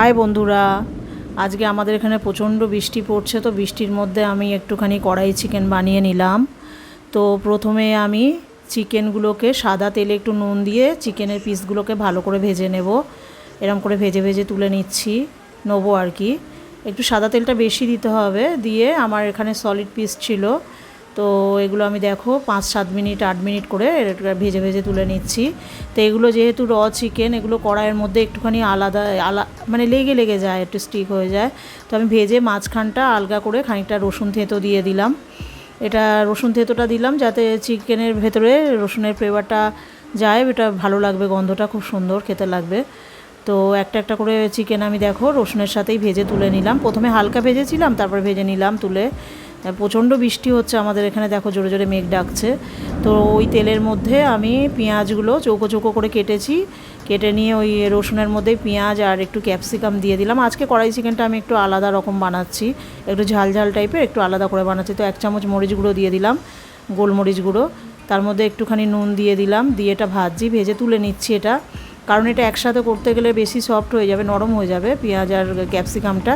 High বন্ধুরা, আজকে আমাদের এখানে প্রচণ্ড বৃষ্টি পড়ছে, তো বৃষ্টির মধ্যে আমি একটুখানি কড়াই চিকেন বানিয়ে নিলাম। তো প্রথমে আমি চিকেনগুলোকে সাদা তেলে একটু নুন দিয়ে চিকেনের পিসগুলোকে ভালো করে ভেজে নেব। এরম করে ভেজে ভেজে তুলে নিচ্ছি, নেব আর কি। একটু সাদা তেলটা বেশি দিতে হবে, দিয়ে আমার এখানে সলিড পিস ছিল। তো এগুলো আমি দেখো পাঁচ, সাত মিনিট, আট মিনিট করে ভেজে ভেজে তুলে নিচ্ছি। তো এগুলো যেহেতু র চিকেন এগুলো কড়াইয়ের মধ্যে একটুখানি আলাদা, আলা মানে লেগে লেগে যায়, একটু স্টিক হয়ে যায়। তো আমি ভেজে মাঝখানটা আলগা করে খানিকটা রসুন থেঁতো দিয়ে দিলাম। এটা রসুন থেঁতোটা দিলাম যাতে চিকেনের ভেতরে রসুনের ফ্লেভারটা যায়, এটা ভালো লাগবে, গন্ধটা খুব সুন্দর, খেতে লাগবে। তো একটা একটা করে চিকেন আমি দেখো রসুনের সাথেই ভেজে তুলে নিলাম। প্রথমে হালকা ভেজেছিলাম, তারপর ভেজে নিলাম তুলে। প্রচণ্ড বৃষ্টি হচ্ছে আমাদের এখানে। দেখো, জোরে জোরে মেঘ ডাকছে। তো ওই তেলের মধ্যে আমি পেঁয়াজগুলো চৌকো চৌকো করে কেটেছি। কেটে নিয়ে ওই রসুনের মধ্যে পেঁয়াজ আর একটু ক্যাপসিকাম দিয়ে দিলাম। আজকে কড়াই চিকেনটা আমি একটু আলাদা রকম বানাচ্ছি। একটু ঝাল ঝাল টাইপের একটু আলাদা করে বানাচ্ছি। তো এক চামচ মরিচ গুঁড়ো দিয়ে দিলাম, গোলমরিচ গুঁড়ো। তার মধ্যে একটুখানি নুন দিয়ে দিলাম, দিয়ে এটা ভাজি ভেজে তুলে নিচ্ছি এটা। কারণ এটা একসাথে করতে গেলে বেশি সফট হয়ে যাবে, নরম হয়ে যাবে পেঁয়াজ আর ক্যাপসিকামটা।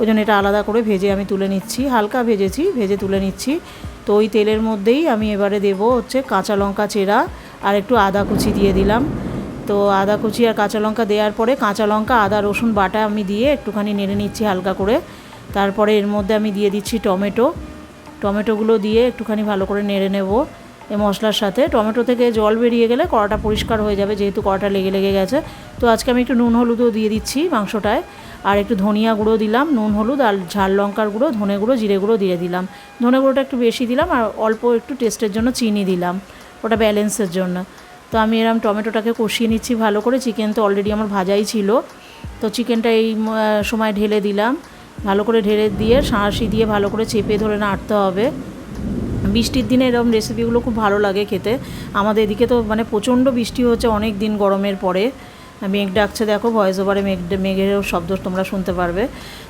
ওই জন্য এটা আলাদা করে ভেজে আমি তুলে নিচ্ছি, হালকা ভেজেছি, ভেজে তুলে নিচ্ছি। তো ওই তেলের মধ্যেই আমি এবারে দেব হচ্ছে কাঁচা লঙ্কা চেরা আর একটু আদা কুচি দিয়ে দিলাম। তো আদা কুচি আর কাঁচা লঙ্কা দেওয়ার পরে কাঁচা লঙ্কা, আদা, রসুন বাটা আমি দিয়ে একটুখানি নেড়ে নিচ্ছি হালকা করে। তারপরে এর মধ্যে আমি দিয়ে দিচ্ছি টমেটো। টমেটোগুলো দিয়ে একটুখানি ভালো করে নেড়ে নেব এই মশলার সাথে। টমেটো থেকে জল বেরিয়ে গেলে কড়াটা পরিষ্কার হয়ে যাবে যেহেতু কড়াটা লেগে লেগে গেছে। তো আজকে আমি একটু নুন, হলুদও দিয়ে দিচ্ছি মাংসটায়। আর একটু ধনিয়া গুঁড়ো দিলাম, নুন, হলুদ আর ঝাল লঙ্কার গুঁড়ো, ধনে গুঁড়ো, জিরে গুঁড়ো দিয়ে দিলাম। ধনে গুঁড়োটা একটু বেশি দিলাম আর অল্প একটু টেস্টের জন্য চিনি দিলাম, ওটা ব্যালেন্সের জন্য। তো আমি এরম টমেটোটাকে কষিয়ে নিচ্ছি ভালো করে চিকেন তো অলরেডি আমার ভাজাই ছিল। তো চিকেনটা এই সময় ঢেলে দিলাম। ভালো করে ঢেলে দিয়ে, সাঁড়াশি দিয়ে ভালো করে চেপে ধরে নাড়তে হবে। বৃষ্টির দিনে এরকম রেসিপিগুলো খুব ভালো লাগে খেতে। আমাদের এদিকে তো মানে প্রচণ্ড বৃষ্টি হচ্ছে অনেক দিন গরমের পরে। মেঘ ডাকছে, দেখো ভয়েস ওভারে মেঘ, মেঘেরও শব্দ তোমরা শুনতে পারবে।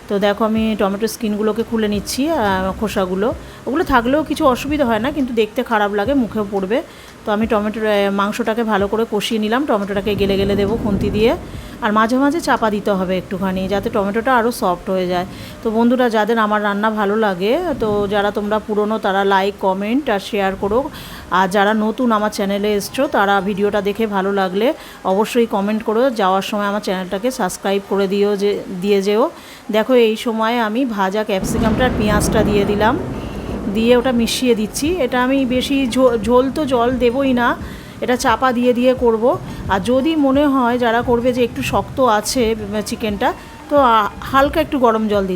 তো দেখো, আমি টমেটো স্কিনগুলোকে খুলে নিচ্ছি খোসাগুলো। ওগুলো থাকলেও কিছু অসুবিধা হয় না, কিন্তু দেখতে খারাপ লাগে, মুখেও পড়বে। তো আমি টমেটো মাংসটাকে ভালো করে কষিয়ে নিলাম টমেটোটাকে গেলে গেলে দেবো খুন্তি দিয়ে। আর মাঝে মাঝে চাপা দিতে হবে একটুখানি, যাতে টমেটোটা আরও সফট হয়ে যায়। তো বন্ধুরা, যাদের আমার রান্না ভালো লাগে, তো যারা তোমরা পুরনো, তারা লাইক কমেন্ট আর শেয়ার করো। আর যারা নতুন আমার চ্যানেলে এসছো, তারা ভিডিওটা দেখে ভালো লাগলে অবশ্যই কমেন্ট করো। যাওয়ার সময় আমার চ্যানেলটাকে সাবস্ক্রাইব করে দিও যে, দিয়ে যেও। দেখো, এই সময় আমি ভাজা ক্যাপসিকামটা আর পেঁয়াজটা দিয়ে দিলাম। দিয়ে ওটা মিশিয়ে দিচ্ছি। এটা আমি বেশি ঝোল তো জল দেবই না। এটা চাপা দিয়ে দিয়ে করব। আর যদি মনে হয় যারা করবে যে একটু শক্ত আছে চিকেনটা, তো হালকা একটু গরম জল দিতে।